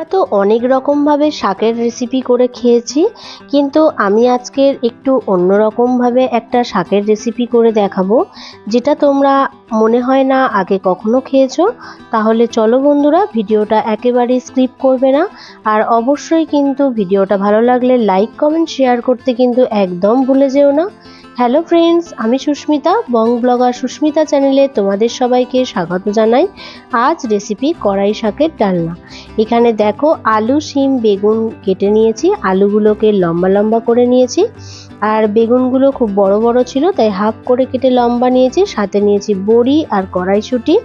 আমরা তো অনেক রকমভাবে শাকের রেসিপি করে খেয়েছি, কিন্তু আমি আজকের একটু অন্যরকমভাবে একটা শাকের রেসিপি করে দেখাবো, যেটা তোমরা মনে হয় না আগে কখনো খেয়েছো, তাহলে চলো বন্ধুরা ভিডিওটা একেবারে স্কিপ করবে না, আর অবশ্যই কিন্তু ভিডিওটা ভালো লাগলে লাইক কমেন্ট শেয়ার করতে কিন্তু একদম ভুলে যেও না। হ্যালো ফ্রেন্ডস আমি সুস্মিতা, বং ব্লগার সুস্মিতা চ্যানেলে তোমাদের সবাইকে স্বাগত জানাই। আজ রেসিপি কড়াই শাকের ডালনা। এখানে দেখো আলু, শিম, বেগুন কেটে নিয়েছি। আলুগুলোকে লম্বা লম্বা করে নিয়েছি। আর বেগুনগুলো খুব বড় বড় ছিল, তাই হাফ করে কেটে লম্বা নিয়েছি। সাথে নিয়েছি বড়ি আর কড়াইশুঁটি।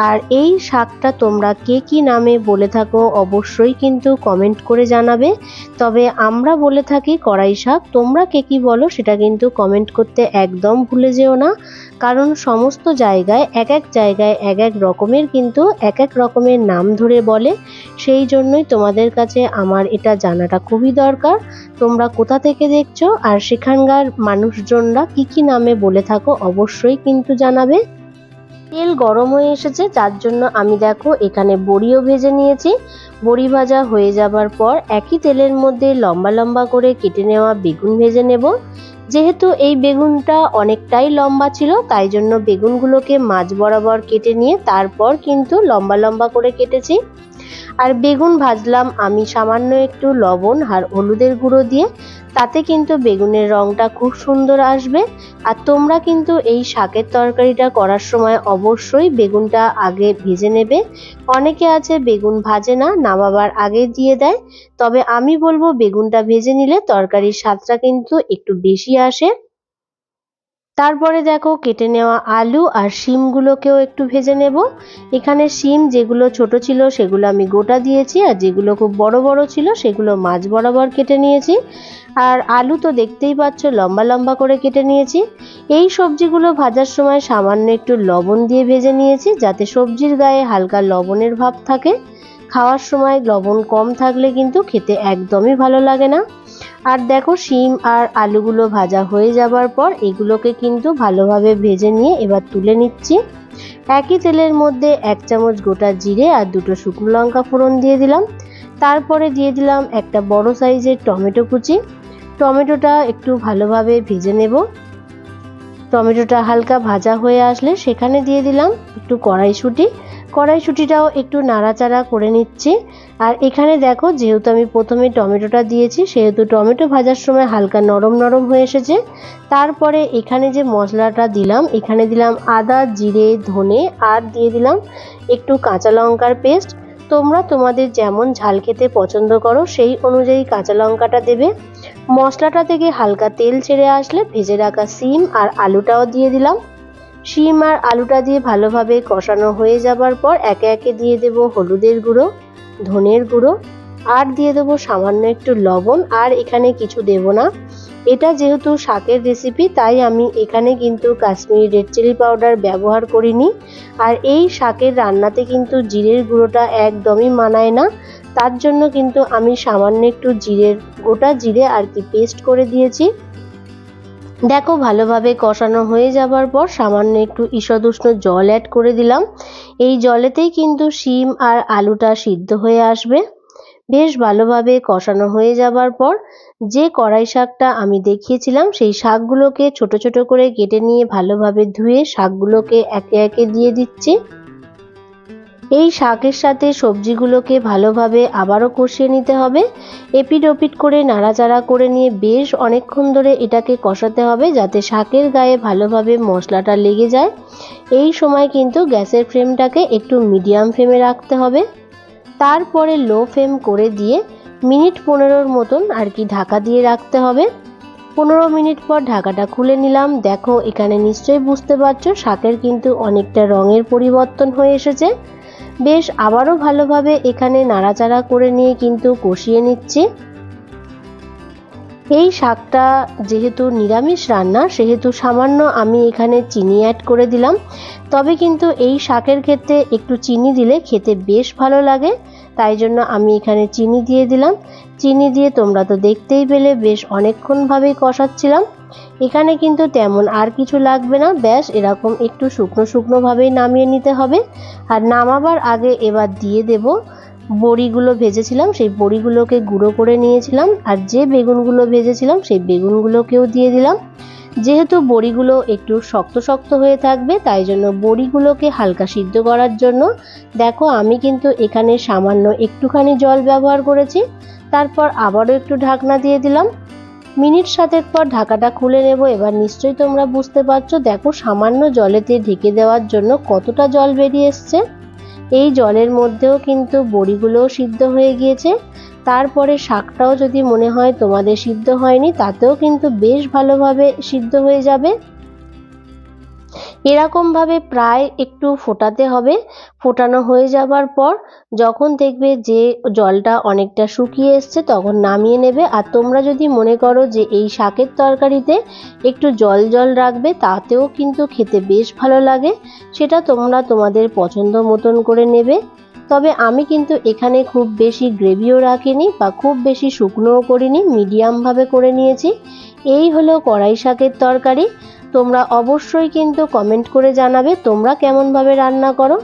আর এই শাকটা তোমরা কে কি নামে বলে থাকো অবশ্যই কিন্তু কমেন্ট করে জানাবে। তবে আমরা বলে থাকি কড়াই শাক, তোমরা কে কি বলো সেটা কিন্তু কমেন্ট করতে একদম ভুলে যেও না। কারণ সমস্ত জায়গায় এক এক জায়গায় এক এক রকমের কিন্তু এক এক রকমের নাম ধরে বলে। সেই জন্যই তোমাদের কাছে আমার এটা জানাটা খুবই দরকার। তোমরা কোথা থেকে দেখছ আর সেখানকার মানুষজনরা কি কি নামে বলে থাকো অবশ্যই কিন্তু জানাবে। তেল গরম হয়ে এসেছে, যার জন্য আমি দেখো এখানে বড়িও ভেজে নিয়েছি। বড়ি ভাজা হয়ে যাবার পর একই তেলের মধ্যে লম্বা লম্বা করে কেটে নেওয়া বেগুন ভেজে নেব। যেহেতু এই বেগুনটা অনেকটাই লম্বা ছিল, তাই জন্য বেগুনগুলোকে মাঝ বরাবর কেটে নিয়ে তারপর কিন্তু লম্বা লম্বা করে কেটেছি। আর বেগুন ভাজলাম আমি সামান্য একটু লবণ আর হলুদের গুঁড়ো দিয়ে। তাতে কিন্তু বেগুনের রঙটা খুব সুন্দর আসবে। আর তোমরা কিন্তু এই শাকের তরকারিটা করার সময় অবশ্যই বেগুনটা আগে ভেজে নেবে। অনেকে আছে বেগুন ভাজে না, নামাবার আগে দিয়ে দেয়। তবে আমি বলব বেগুনটা ভেজে নিলে তরকারির স্বাদটা কিন্তু একটু বেশি আসে। তারপরে দেখো কেটে নেওয়া আলু আর শিমগুলোকেও একটু ভেজে নেব। এখানে শিম যেগুলো ছোট ছিল সেগুলো আমি গোটা দিয়েছি আর যেগুলো খুব বড় বড় ছিল সেগুলো মাছ বরাবর কেটে নিয়েছি। আর আলু তো দেখতেই পাচ্ছ লম্বা লম্বা করে কেটে নিয়েছি। এই সবজিগুলো ভাজার সময় সামান্য একটু লবণ দিয়ে ভেজে নিয়েছি যাতে সবজির গায়ে হালকা লবণের ভাব থাকে। খাওয়ার সময় লবণ কম থাকলে কিন্তু খেতে একদমই ভালো লাগে না। আর দেখো শিম আর আলুগুলো ভাজা হয়ে যাবার পর এগুলোকে কিন্তু ভালোভাবে ভেজে নিয়ে এবার তুলে নিচ্ছি। একই তেলের মধ্যে এক চামচ গোটা জিরে আর দুটো শুকনো লঙ্কা ফোড়ন দিয়ে দিলাম। তারপরে দিয়ে দিলাম একটা বড় সাইজের টমেটো কুচি। টমেটোটা একটু ভালোভাবে ভেজে নেব। টমেটোটা হালকা ভাজা হয়ে আসলে সেখানে দিয়ে দিলাম একটু কড়াইশুঁটি। কড়াইশুঁটিটাও একটু নাড়াচাড়া করে নিচ্ছি। আর এখানে দেখো, যেহেতু আমি প্রথমে টমেটোটা দিয়েছি, সেহেতু টমেটো ভাজার সময় হালকা নরম নরম হয়ে এসেছে। তারপরে এখানে যে মশলাটা দিলাম, এখানে দিলাম আদা, জিরে, ধনে, আর দিয়ে দিলাম একটু কাঁচা লঙ্কার পেস্ট। তোমরা তোমাদের যেমন ঝাল খেতে পছন্দ করো, সেই অনুযায়ী কাঁচা লঙ্কাটা দেবে। মশলাটা থেকে হালকা তেল ছেড়ে আসলে ভেজে রাখা সিম আর আলুটাও দিয়ে দিলাম। শিম আর আলুটা দিয়ে ভালোভাবে কষানো হয়ে যাবার পর একে একে দিয়ে দেব হলুদের গুঁড়ো, ধনের গুঁড়ো, আর দিয়ে দেবো সামান্য একটু লবণ, আর এখানে কিছু দেব না। এটা যেহেতু শাকের রেসিপি তাই আমি এখানে কিন্তু কাশ্মীরি রেড চিলি পাউডার ব্যবহার করিনি। আর এই শাকের রান্নাতে কিন্তু জিরের গুঁড়োটা একদমই মানায় না। তার জন্য কিন্তু আমি সামান্য একটু জিরের গোটা জিরে আর কি পেস্ট করে দিয়েছি। দেখো, ভালোভাবে কষানো হয়ে যাবার পর সামান্য একটু ঈষদুষ্ণ জল অ্যাড করে দিলাম। এই জলেতেই কিন্তু শিম আর আলুটা সিদ্ধ হয়ে আসবে। বেশ ভালোভাবে কষানো হয়ে যাবার পর যে কড়াই শাকটা আমি দেখিয়েছিলাম, সেই শাকগুলোকে ছোট ছোট করে কেটে নিয়ে ভালোভাবে ধুয়ে শাকগুলোকে একে একে দিয়ে দিচ্ছি। এই শাকের সাথে সবজিগুলোকে ভালোভাবে আবারও কষিয়ে নিতে হবে। এপিট ওপিট করে নাড়াচাড়া করে নিয়ে বেশ অনেকক্ষণ ধরে এটাকে কষাতে হবে যাতে শাকের গায়ে ভালোভাবে মশলাটা লেগে যায়। এই সময় কিন্তু গ্যাসের ফ্লেমটাকে একটু মিডিয়াম ফ্লেমে রাখতে হবে। তারপরে লো ফ্লেম করে দিয়ে মিনিট পনেরোর মতন আর কি ঢাকা দিয়ে রাখতে হবে। পনেরো মিনিট পর ঢাকাটা খুলে নিলাম। দেখো, এখানে নিশ্চয়ই বুঝতে পারছ, শাকের কিন্তু অনেকটা রঙের পরিবর্তন হয়ে এসেছে। বেশ আবারও ভালোভাবে এখানে নাড়াচাড়া করে নিয়ে কিন্তু কষিয়ে নিচ্ছি। এই শাকটা যেহেতু নিরামিষ রান্না, সেহেতু সামান্য আমি এখানে চিনি অ্যাড করে দিলাম। তবে কিন্তু এই শাকের ক্ষেত্রে একটু চিনি দিলে খেতে বেশ ভালো লাগে, তাই জন্য আমি এখানে চিনি দিয়ে দিলাম। চিনি দিয়ে তোমরা তো দেখতেই পেলে বেশ অনেকক্ষণভাবেই কষাচ্ছিলাম। এখানে কিন্তু তেমন আর কিছু লাগবে না, ব্যাস এরকম একটু শুকনো শুকনোভাবেই নামিয়ে নিতে হবে। আর নামাবার আগে এবার দিয়ে দেব বড়িগুলো ভেজেছিলাম, সেই বড়িগুলোকে গুঁড়ো করে নিয়েছিলাম আর যে বেগুনগুলো ভেজেছিলাম, সেই বেগুনগুলোকেও দিয়ে দিলাম। যেহেতু বড়িগুলো একটু শক্ত শক্ত হয়ে থাকবে, তাই জন্য বড়িগুলোকে হালকা সিদ্ধ করার জন্য। দেখো, আমি কিন্তু এখানে সামান্য একটুখানি জল ব্যবহার করেছি। তারপর আবারও একটু ঢাকনা দিয়ে দিলাম। মিনিট সাতেক পর ঢাকাটা খুলে নেব, এবার নিশ্চয়ই তোমরা বুঝতে পারছ, দেখো সামান্য জলেতে ঢেকে দেওয়ার জন্য কতটা জল বেরিয়ে এসছে। এই জলের মধ্যেও কিন্তু বড়িগুলোও সিদ্ধ হয়ে গিয়েছে। তারপরে শাকটাও যদি মনে হয় তোমাদের সিদ্ধ হয়নি, তাতেও কিন্তু বেশ ভালোভাবে সিদ্ধ হয়ে যাবে। এরকমভাবে প্রায় একটু ফোটাতে হবে। ফোটানো হয়ে যাবার পর যখন দেখবে যে জলটা অনেকটা শুকিয়ে এসছে তখন নামিয়ে নেবে। আর তোমরা যদি মনে করো যে এই শাকের তরকারিতে একটু জল জল রাখবে তাতেও কিন্তু খেতে বেশ ভালো লাগে। সেটা তোমরা তোমাদের পছন্দ মতন করে নেবে। তবে আমি কিন্তু এখানে খুব বেশি গ্রেভিও রাখিনি বা খুব বেশি শুকনোও করিনি মিডিয়ামভাবে করে নিয়েছি। এই হলো কড়াই শাকের তরকারি। তোমরা অবশ্যই কিন্তু কমেন্ট করে জানাবে তোমরা কেমনভাবে রান্না করো।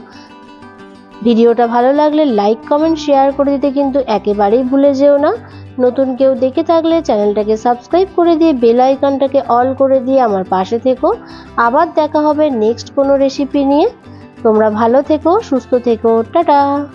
ভিডিওটা ভালো লাগলে লাইক কমেন্ট শেয়ার করে দিতে কিন্তু একেবারেই ভুলে যেও না। নতুন কেউ দেখে থাকলে চ্যানেলটাকে সাবস্ক্রাইব করে দিয়ে বেল আইকনটাকে অল করে দিয়ে আমার পাশে থেকো। আবার দেখা হবে নেক্সট কোনো রেসিপি নিয়ে। তোমরা ভালো থেকো, সুস্থ থেকো, টাটা!